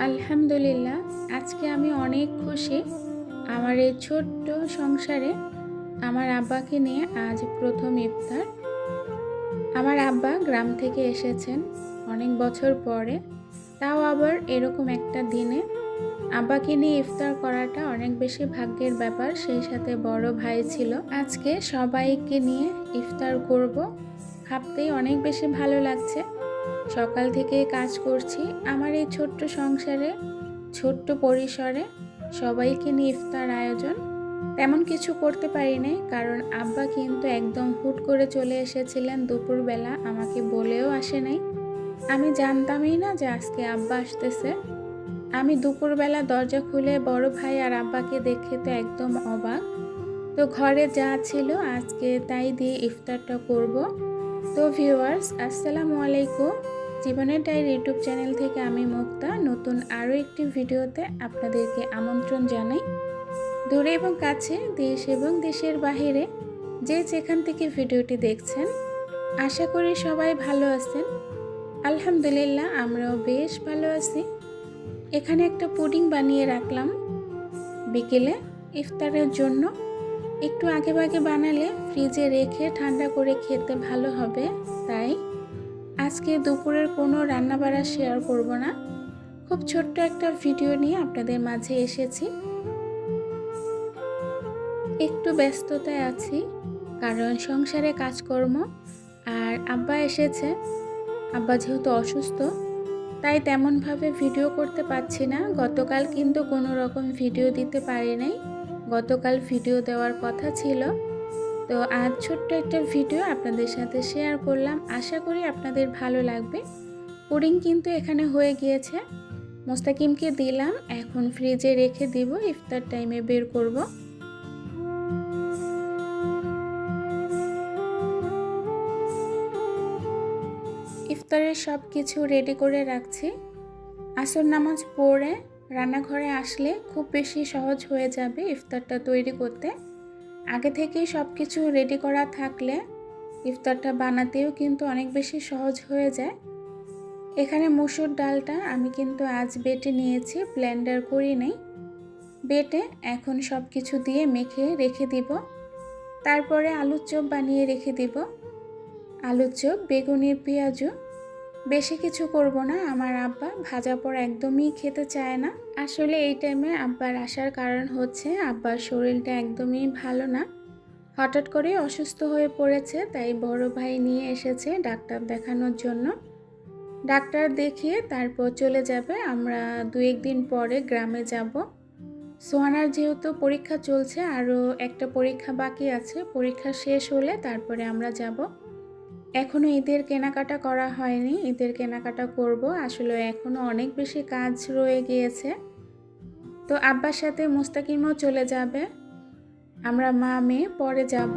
আলহামদুলিল্লাহ, আজকে আমি অনেক খুশি। আমার এই ছোট্ট সংসারে আমার আব্বাকে নিয়ে আজ প্রথম ইফতার। আমার আব্বা গ্রাম থেকে এসেছেন অনেক বছর পরে। তাও আবার এরকম একটা দিনে। আব্বাকে নিয়ে ইফতার করাটা অনেক বেশি ভাগ্যের ব্যাপার, সেই সাথে বড় ভাই ছিল। আজকে সবাইকে নিয়ে ইফতার করব। ভাবতেই অনেক বেশি ভালো লাগছে। সকাল থেকে কাজ করছি। আমার এই ছোট্ট সংসারে, ছোট্ট পরিসরে সবাইকে নিয়ে ইফতার আয়োজন তেমন কিছু করতে পারিনি কারণ আব্বা কিন্তু একদম হুট করে চলে এসেছিলেন দুপুরবেলা, আমাকে বলেও আসে নাই। আমি জানতামই না যে আজকে আব্বা আসতেছে। আমি দুপুরবেলা দরজা খুলে বড় ভাই আর আব্বাকে দেখে তো একদম অবাক। তো ঘরে যা ছিল আজকে তাই দিয়ে ইফতারটা করব। তো ভিউয়ার্স, আসসালামু আলাইকুম। জীবনের ডায়ের ইউটিউব চ্যানেল থেকে আমি মুক্তা। নতুন আরও একটি ভিডিওতে আপনাদেরকে আমন্ত্রণ জানাই। দূরে এবং কাছে, দেশ এবং দেশের বাহিরে যে যেখান থেকে ভিডিওটি দেখছেন, আশা করি সবাই ভালো আছেন। আলহামদুলিল্লাহ, আমরাও বেশ ভালো আছি। এখানে একটা পুডিং বানিয়ে রাখলাম বিকেলে ইফতারের জন্য। একটু আগে ভাগে বানালে ফ্রিজে রেখে ঠান্ডা করে খেতে ভালো হবে, তাই আজকে দুপুরের কোনো রান্নাবাড়া শেয়ার করব না। খুব ছোট্ট একটা ভিডিও নিয়ে আপনাদের মাঝে এসেছি। একটু ব্যস্ততায় আছি, কারণ সংসারে কাজকর্ম, আর আব্বা এসেছে। আব্বা যেহেতু অসুস্থ, তাই তেমনভাবে ভিডিও করতে পারছি না। গতকাল কিন্তু কোনো রকম ভিডিও দিতে পারি নাই গতকাল ভিডিও দেওয়ার কথা ছিল। তো আজ ছোট্ট একটা ভিডিও আপনাদের সাথে শেয়ার করলাম। আশা করি আপনাদের ভালো লাগবে। পুডিং কিন্তু এখানে হয়ে গিয়েছে। মোস্তাকিমকে দিলাম। এখন ফ্রিজে রেখে দিব। ইফতার টাইমে বের করব। ইফতারের সব কিছু রেডি করে রাখছি। আসর নামাজ পড়ে রান্নাঘরে আসলে খুব বেশি সহজ হয়ে যাবে ইফতারটা তৈরি করতে। আগে থেকেই সব কিছু রেডি করা থাকলে ইফতারটা বানাতেও কিন্তু অনেক বেশি সহজ হয়ে যায়। এখানে মুসুর ডালটা আমি কিন্তু আজ বেটে নিয়েছি ব্লেন্ডার করি নেই। বেটে এখন সব কিছু দিয়ে মেখে রেখে দিব। তারপরে আলুর চপ বানিয়ে রেখে দিব। আলুর চপ, বেগুনের পেঁয়াজও বেশি কিছু করব না, আমার আব্বা ভাজা পর একদমই খেতে চায় না। আসলে এই টাইমে আব্বার আসার কারণ হচ্ছে আব্বার শরীরটা একদমই ভালো না। হঠাৎ করে অসুস্থ হয়ে পড়েছে, তাই বড় ভাই নিয়ে এসেছে ডাক্তার দেখানোর জন্য। ডাক্তার দেখিয়ে তারপর চলে যাবে, আমরা দু একদিন পরে গ্রামে যাব। সোহানার যেহেতু পরীক্ষা চলছে, আরও একটা পরীক্ষা বাকি আছে, পরীক্ষা শেষ হলে তারপরে আমরা যাব। এখনও ঈদের কেনাকাটা করা হয়নি, ঈদের কেনাকাটা করব। আসলে এখনও অনেক বেশি কাজ রয়ে গিয়েছে। তো আব্বার সাথে মুস্তাকিমও চলে যাবে। আমরা মা, মেয়ে পরে যাব।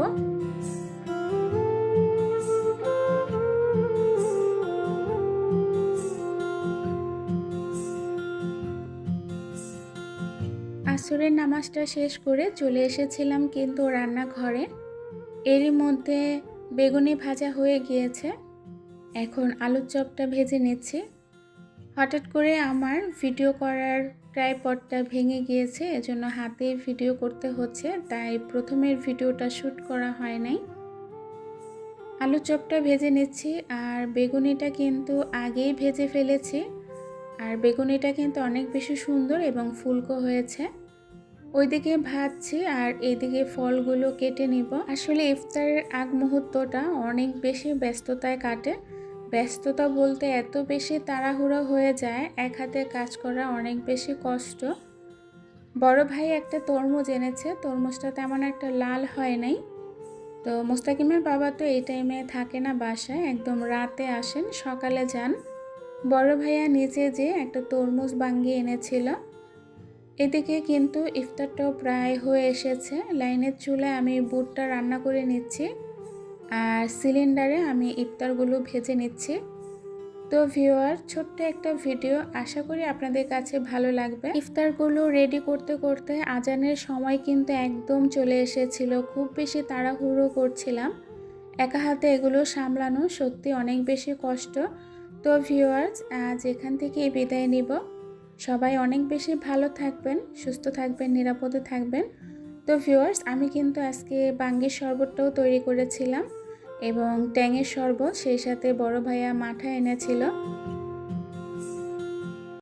আসরের নামাজটা শেষ করে চলে এসেছিলাম কিন্তু রান্নাঘরে। এরই মধ্যে বেগুনি ভাজা হয়ে গিয়েছে। এখন আলুর চপটা ভেজে নিচ্ছি। হঠাৎ করে আমার ভিডিও করার ট্রাইপডটা ভেঙে গিয়েছে, এজন্য হাতে ভিডিও করতে হচ্ছে, তাই প্রথমের ভিডিওটা শ্যুট করা হয় নাই। আলু চপটা ভেজে নিচ্ছি, আর বেগুনিটা কিন্তু আগেই ভেজে ফেলেছি। আর বেগুনিটা কিন্তু অনেক বেশি সুন্দর এবং ফুলকো হয়েছে। ওইদিকে ভাজছি আর এইদিকে ফলগুলো কেটে নিব। আসলে ইফতারের আগ মুহূর্তটা অনেক বেশি ব্যস্ততায় কাটে। ব্যস্ততা বলতে এত বেশি তাড়াহুড়ো হয়ে যায়, এক হাতে কাজ করা অনেক বেশি কষ্ট। বড় ভাই একটা তরমুজ এনেছে, তরমুজটা তেমন একটা লাল হয় নাই। তো মোস্তাকিমের বাবা তো এই টাইমে থাকে না বাসায়, একদম রাতে আসেন, সকালে যান। বড় ভাইয়া নিচে যে একটা তরমুজ বাঙ্গি এনেছিল। এদিকে কিন্তু ইফতারটাও প্রায় হয়ে এসেছে। লাইনের চুলায় আমি বুটটা রান্না করে নিচ্ছি আর সিলিন্ডারে আমি ইফতারগুলো ভেজে নিচ্ছি। তো ভিউয়ার, ছোট্ট একটা ভিডিও, আশা করি আপনাদের কাছে ভালো লাগবে। ইফতারগুলো রেডি করতে করতে আজানের সময় কিন্তু একদম চলে এসেছিল। খুব বেশি তাড়াহুড়ো করছিলাম। একা হাতে এগুলো সামলানো সত্যি অনেক বেশি কষ্ট। তো ভিউয়ার্স, আজ এখান থেকে বিদায় নিব। সবাই অনেক বেশি ভালো থাকবেন, সুস্থ থাকবেন, নিরাপদে থাকবেন। তো ভিউয়ার্স আমি কিন্তু আজকে বাঙ্গির শরবতটাও তৈরি করেছিলাম এবং ট্যাঙের শরবত, সেই সাথে বড় ভাইয়া মাঠা এনেছিল।